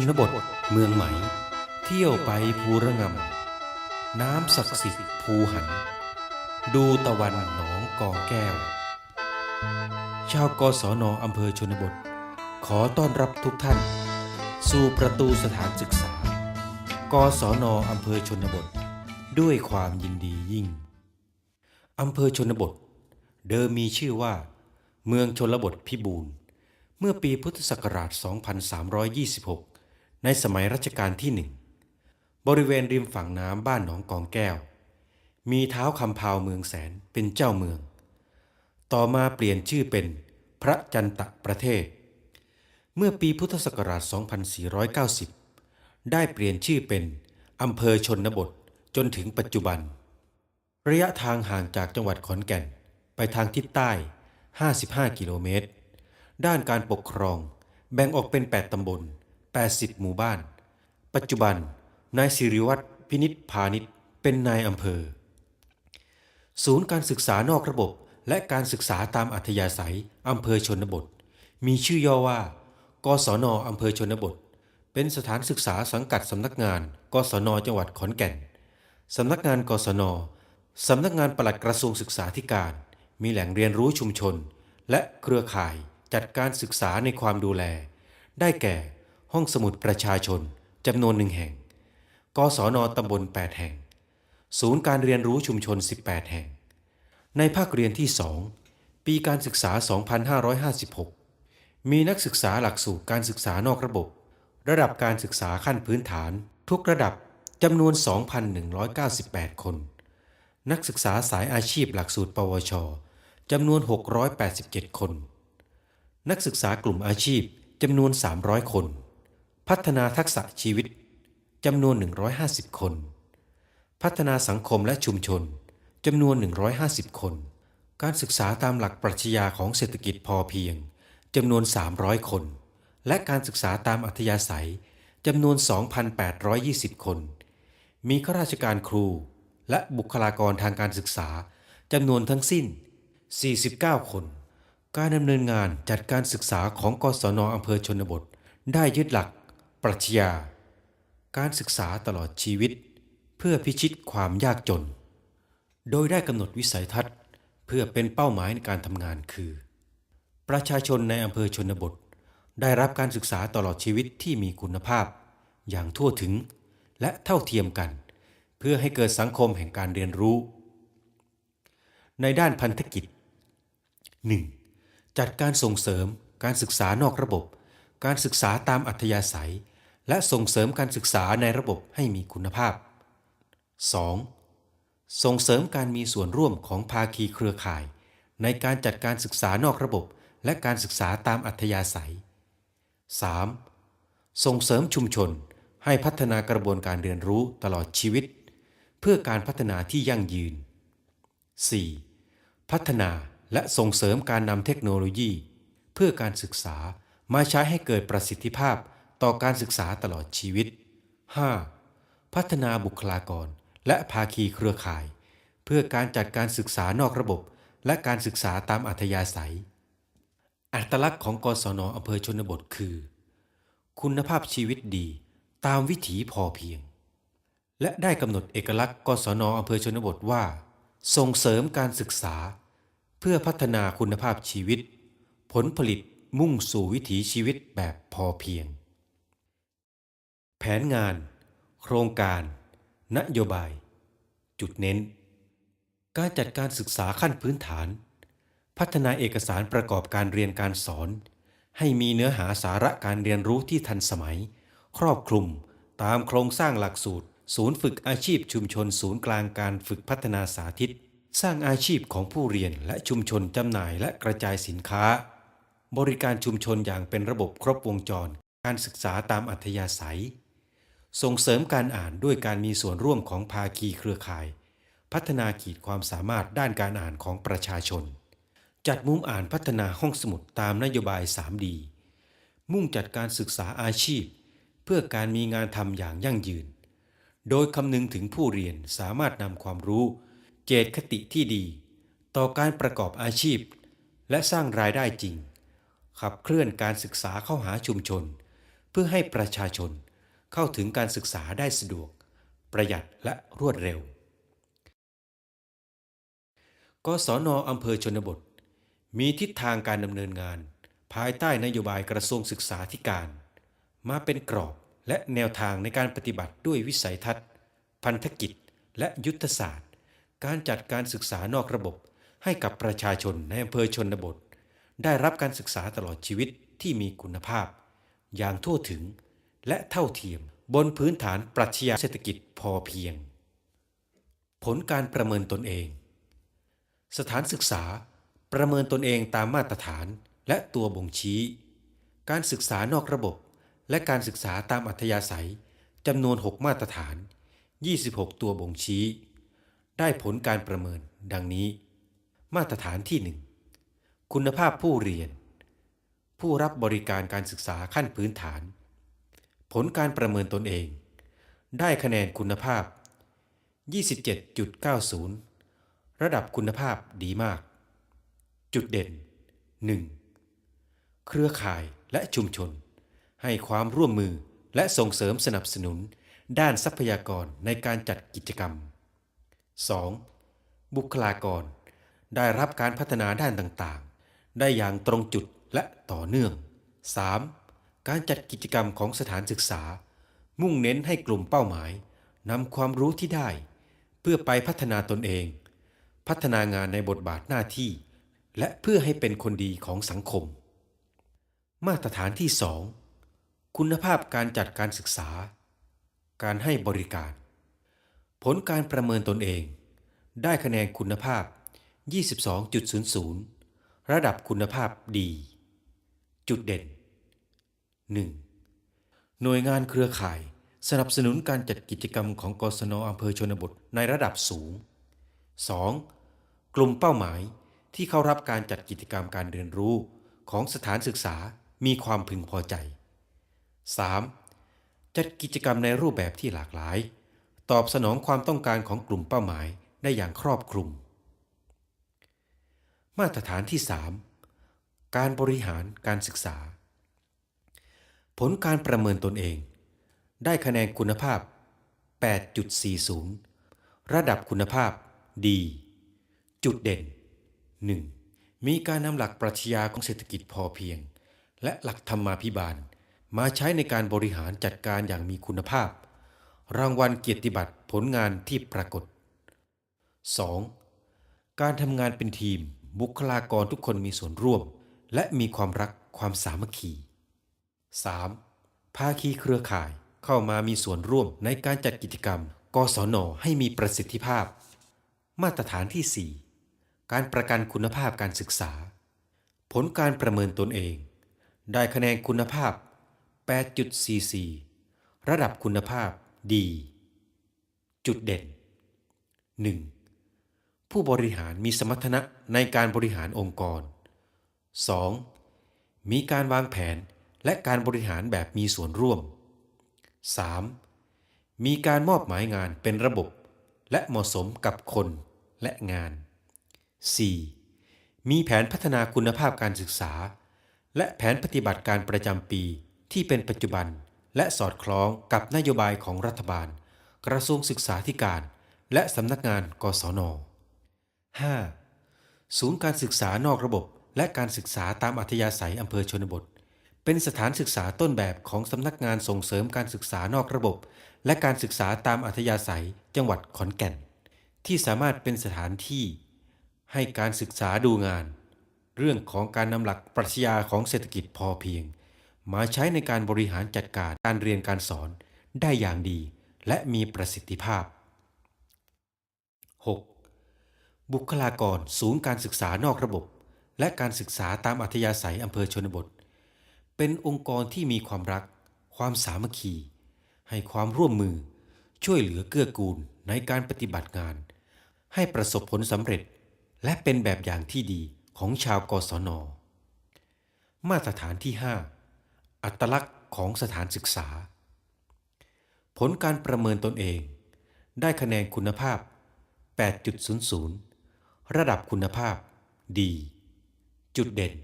นบทเมืองไหม เที่ยวไปภูระงำน้ำศักดิ์สิทธิ์ภูหัน ดูตะวันหนองกอแก้ว ชาวกศนอำเภอชนบท ขอต้อนรับทุกท่าน สู่ประตูสถานศึกษากศนอำเภอชนบท ด้วยความยินดียิ่งอำเภอชนบท เดิมมีชื่อว่า เมืองชนบทพิบูรณ์เมื่อปีพุทธศักราช 2326 ในสมัยรัชกาลที่หนึ่ง บริเวณริมฝั่งน้ำบ้านหนองกองแก้ว มีเท้าคำพาวเมืองแสนเป็นเจ้าเมือง ต่อมาเปลี่ยนชื่อเป็นพระจันตะประเทศ เมื่อปีพุทธศักราช 2490 ได้เปลี่ยนชื่อเป็นอำเภอชนบทจนถึงปัจจุบัน ระยะทางห่างจากจังหวัดขอนแก่นไปทางทิศใต้ 55 กิโลเมตร ด้านการปกครองแบ่งออกเป็น 8 ตำบล 80 หมู่บ้าน ปัจจุบัน นายสิริวัตรพินิษพาณิชย์เป็นนายอำเภอ ศูนย์การศึกษานอกระบบและการศึกษาตามอัธยาศัยอำเภอชนบท มีชื่อย่อว่า กศนอำเภอชนบท เป็นสถานศึกษาสังกัดสำนักงาน กศนจังหวัดขอนแก่น สำนักงานกศนสำนักงานปลัดกระทรวงศึกษาธิการ มีแหล่งเรียนรู้ชุมชน และเครือข่ายจัดการศึกษาในความดูแล ได้แก่ ห้องสมุดประชาชนจำนวนหนึ่งแห่ง กศนตำบล 8 แห่ง ศูนย์การเรียนรู้ชุมชน 18 แห่ง ในภาคเรียนที่ 2 ปีการศึกษา 2556 มีนักศึกษาหลักสูตรการศึกษานอกระบบ ระดับการศึกษาขั้นพื้นฐาน ทุกระดับจำนวน 2,198 คน นักศึกษาสายอาชีพหลักสูตร ปวช จำนวน 687 คน นักศึกษากลุ่มอาชีพจำนวน 300 คน พัฒนาทักษะชีวิตจำนวน 150 คน พัฒนาสังคมและชุมชนจำนวน 150 คน การศึกษาตามหลักปรัชญาของเศรษฐกิจพอเพียงจำนวน 300 คน และการศึกษาตามอัธยาศัยจำนวน 2,820 คน มีข้าราชการครู และบุคลากรทางการศึกษาจำนวนทั้งสิ้น 49 คน การดำเนินงานจัดการศึกษาของกศนอำเภอชนบท ได้ยึดหลัก รัชญา การศึกษาตลอดชีวิต เพื่อพิชิตความยากจน โดยได้กำหนดวิสัยทัศน์ เพื่อเป็นเป้าหมายในการทำงานคือ ประชาชนในอำเภอชนบท ได้รับการศึกษาตลอดชีวิตที่มีคุณภาพ อย่างทั่วถึงและเท่าเทียมกัน เพื่อให้เกิดสังคมแห่งการเรียนรู้ ในด้านพันธกิจ 1. จัดการส่งเสริมการศึกษานอกระบบ การศึกษาตามอัธยาศัย และส่งเสริมการศึกษาในระบบให้มีคุณภาพ 2. ส่งเสริมการมีส่วนร่วมของภาคีเครือข่าย ในการจัดการศึกษานอกระบบ และการศึกษาตามอัธยาศัย 3. ส่งเสริมชุมชนให้พัฒนากระบวนการเรียนรู้ตลอดชีวิต เพื่อการพัฒนาที่ยั่งยืน 4. พัฒนาและส่งเสริมการนำเทคโนโลยี เพื่อการศึกษามาใช้ให้เกิดประสิทธิภาพ ต่อการศึกษาตลอดชีวิต 5. พัฒนาบุคลากร และภาคีเครือข่าย เพื่อการจัดการศึกษานอกระบบ และการศึกษาตามอัธยาศัย อัตลักษณ์ของกศนอำเภอชนบทคือ คุณภาพชีวิตดีตามวิถีพอเพียง และได้กำหนดเอกลักษณ์กศนอำเภอชนบทว่า ส่งเสริมการศึกษา เพื่อพัฒนาคุณภาพชีวิต ผลผลิตมุ่งสู่วิถีชีวิตแบบพอเพียง แผนงาน โครงการ นโยบาย จุดเน้น การจัดการศึกษาขั้นพื้นฐาน พัฒนาเอกสารประกอบการเรียนการสอน ให้มีเนื้อหาสาระการเรียนรู้ที่ทันสมัย ครอบคลุม ตามโครงสร้างหลักสูตร ศูนย์ฝึกอาชีพชุมชนศูนย์กลางการฝึกพัฒนาสาธิต สร้างอาชีพของผู้เรียนและชุมชนจำหน่ายและกระจายสินค้า บริการชุมชนอย่างเป็นระบบครบวงจรการศึกษาตามอัธยาศัย ส่งเสริมการอ่านด้วยการมีส่วนร่วมของภาคีเครือข่าย พัฒนาขีดความสามารถด้านการอ่านของประชาชน จัดมุมอ่านพัฒนาห้องสมุดตามนโยบาย 3D มุ่งจัดการศึกษาอาชีพ เพื่อการมีงานทำอย่างยั่งยืน โดยคำนึงถึงผู้เรียนสามารถนำความรู้ เจตคติที่ดี ต่อการประกอบอาชีพ และสร้างรายได้จริง ขับเคลื่อนการศึกษาเข้าหาชุมชน เพื่อให้ประชาชน เข้าถึงการศึกษาได้สะดวก ประหยัดและรวดเร็ว กศนอำเภอชนบท มีทิศทางการดำเนินงาน ภายใต้นโยบายกระทรวงศึกษาธิการ มาเป็นกรอบและแนวทางในการปฏิบัติด้วยวิสัยทัศน์ พันธกิจ และยุทธศาสตร์ การจัดการศึกษานอกระบบ ให้กับประชาชนในอำเภอชนบท ได้รับการศึกษาตลอดชีวิตที่มีคุณภาพ อย่างทั่วถึง และเท่าเทียมบนพื้นฐานปรัชญาเศรษฐกิจพอเพียง ผลการประเมินตนเอง สถานศึกษาประเมินตนเองตามมาตรฐานและตัวบ่งชี้ การศึกษานอกระบบ และการศึกษาตามอัธยาศัยจำนวน 6 มาตรฐาน 26 ตัวบ่งชี้ ได้ผลการประเมินดังนี้ มาตรฐานที่ 1 คุณภาพผู้เรียน ผู้รับบริการการศึกษาขั้นพื้นฐาน ผลการประเมินตนเอง ได้คะแนนคุณภาพ 27.90 ระดับคุณภาพดีมาก จุดเด่น 1. เครือข่ายและชุมชน ให้ความร่วมมือและส่งเสริมสนับสนุน ด้านทรัพยากรในการจัดกิจกรรม 2. บุคลากร ได้รับการพัฒนาด้านต่างๆ ได้อย่างตรงจุดและต่อเนื่อง 3. การจัดกิจกรรมของสถานศึกษา มุ่งเน้นให้กลุ่มเป้าหมายนำความรู้ที่ได้ เพื่อไปพัฒนาตนเอง พัฒนางานในบทบาทหน้าที่ และเพื่อให้เป็นคนดีของสังคม มาตรฐานที่ 2 คุณภาพการจัดการศึกษา การให้บริการ ผลการประเมินตนเอง ได้คะแนนคุณภาพ 22.00 ระดับคุณภาพดี จุดเด่น 1. หน่วยงานเครือข่าย สนับสนุนการจัดกิจกรรมของกศนอำเภอชนบทในระดับสูง 2. กลุ่มเป้าหมายที่เข้ารับการจัดกิจกรรมการเรียนรู้ของสถานศึกษามีความพึงพอใจ 3. จัดกิจกรรมในรูปแบบที่หลากหลาย ตอบสนองความต้องการของกลุ่มเป้าหมายได้อย่างครอบคลุม มาตรฐานที่ 3 การบริหารการศึกษา ผลการประเมินตนเอง ได้คะแนนคุณภาพ 8.40 ระดับคุณภาพดี จุดเด่น 1. มีการนำหลักปรัชญาของเศรษฐกิจพอเพียง และหลักธรรมาภิบาล มาใช้ในการบริหารจัดการอย่างมีคุณภาพ รางวัลเกียรติบัตรผลงานที่ปรากฏ 2. การทำงานเป็นทีม บุคลากรทุกคนมีส่วนร่วม และมีความรักความสามัคคี 3. ภาคีเครือข่ายเข้ามามีส่วนร่วมในการจัดกิจกรรม กศนให้มีประสิทธิภาพ มาตรฐานที่ 4 การประกันคุณภาพการศึกษา ผลการประเมินตนเอง ได้คะแนนคุณภาพ 8.44 ระดับคุณภาพดี จุดเด่น 1. ผู้บริหารมีสมรรถนะในการบริหารองค์กร 2. มีการวางแผน และการบริหารแบบมีส่วนร่วม 3. มีการมอบหมายงานเป็นระบบ และเหมาะสมกับคนและงาน 4. มีแผนพัฒนาคุณภาพการศึกษา และแผนปฏิบัติการประจำปีที่เป็นปัจจุบัน และสอดคล้องกับนโยบายของรัฐบาล กระทรวงศึกษาธิการ และสำนักงานกศน 5. ศูนย์การศึกษานอกระบบและการศึกษาตามอัธยาศัยอำเภอชนบท เป็นสถานศึกษาต้นแบบของสำนักงานส่งเสริมการศึกษานอกระบบ และการศึกษาตามอัธยาศัยจังหวัดขอนแก่น ที่สามารถเป็นสถานที่ ให้การศึกษาดูงาน เรื่องของการนำหลักปรัชญาของเศรษฐกิจพอเพียง มาใช้ในการบริหารจัดการการเรียนการสอนได้อย่างดี และมีประสิทธิภาพ 6. บุคลากรศูนย์การศึกษานอกระบบ และการศึกษาตามอัธยาศัยอำเภอชนบท เป็นองค์กรที่มีความรัก ความสามัคคี ให้ความร่วมมือ ช่วยเหลือเกื้อกูลในการปฏิบัติงาน ให้ประสบผลสำเร็จ และเป็นแบบอย่างที่ดีของชาวกศน มาตรฐานที่ 5 อัตลักษณ์ของสถานศึกษา ผลการประเมินตนเอง ได้คะแนนคุณภาพ 8.00 ระดับคุณภาพดี จุดเด่น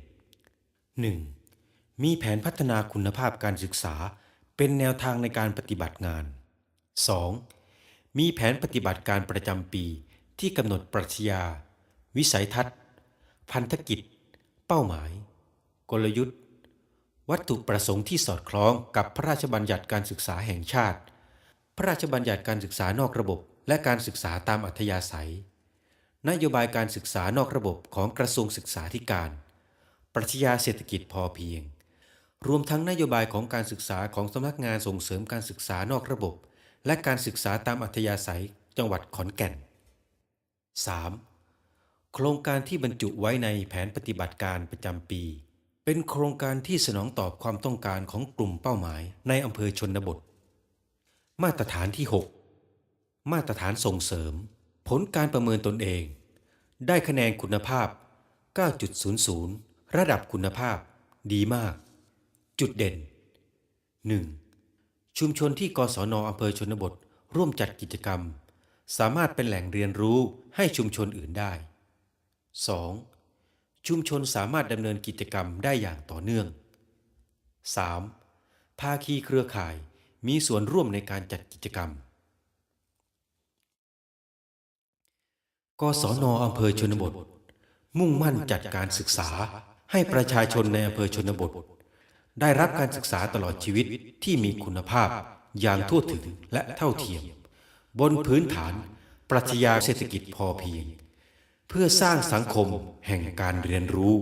1. มีแผนพัฒนาคุณภาพการศึกษาเป็นแนวทางในการปฏิบัติงาน 2. มีแผนปฏิบัติการประจำปีที่กำหนดปรัชญา วิสัยทัศน์ พันธกิจ เป้าหมาย กลยุทธ์ วัตถุประสงค์ที่สอดคล้องกับพระราชบัญญัติการศึกษาแห่งชาติ พระราชบัญญัติการศึกษานอกระบบ และการศึกษาตามอัธยาศัย นโยบายการศึกษานอกระบบของกระทรวงศึกษาธิการ ปรัชญาเศรษฐกิจพอเพียง รวมทั้งนโยบายของการศึกษาของสำนักงานส่งเสริมการศึกษานอกระบบ และการศึกษาตามอัธยาศัยจังหวัดขอนแก่น 3. โครงการที่บรรจุไว้ในแผนปฏิบัติการประจำปี เป็นโครงการที่สนองตอบความต้องการของกลุ่มเป้าหมายในอำเภอชนบท มาตรฐานที่ 6 มาตรฐานส่งเสริม ผลการประเมินตนเอง ได้คะแนนคุณภาพ 9.00 ระดับคุณภาพ ดีมาก จุดเด่น 1. ชุมชนที่กศนอำเภอชนบท ร่วมจัดกิจกรรม สามารถเป็นแหล่งเรียนรู้ให้ชุมชนอื่นได้ 2. ชุมชนสามารถดำเนินกิจกรรมได้อย่างต่อเนื่อง 3. ภาคีเครือข่ายมีส่วนร่วมในการจัดกิจกรรม กศนอำเภอชนบท มุ่งมั่นจัดการศึกษาให้ประชาชนในอำเภอชนบท ได้รับการศึกษาตลอดชีวิตที่มีคุณภาพอย่างทั่วถึงและเท่าเทียม บนพื้นฐานปรัชญาเศรษฐกิจพอเพียง เพื่อสร้างสังคมแห่งการเรียนรู้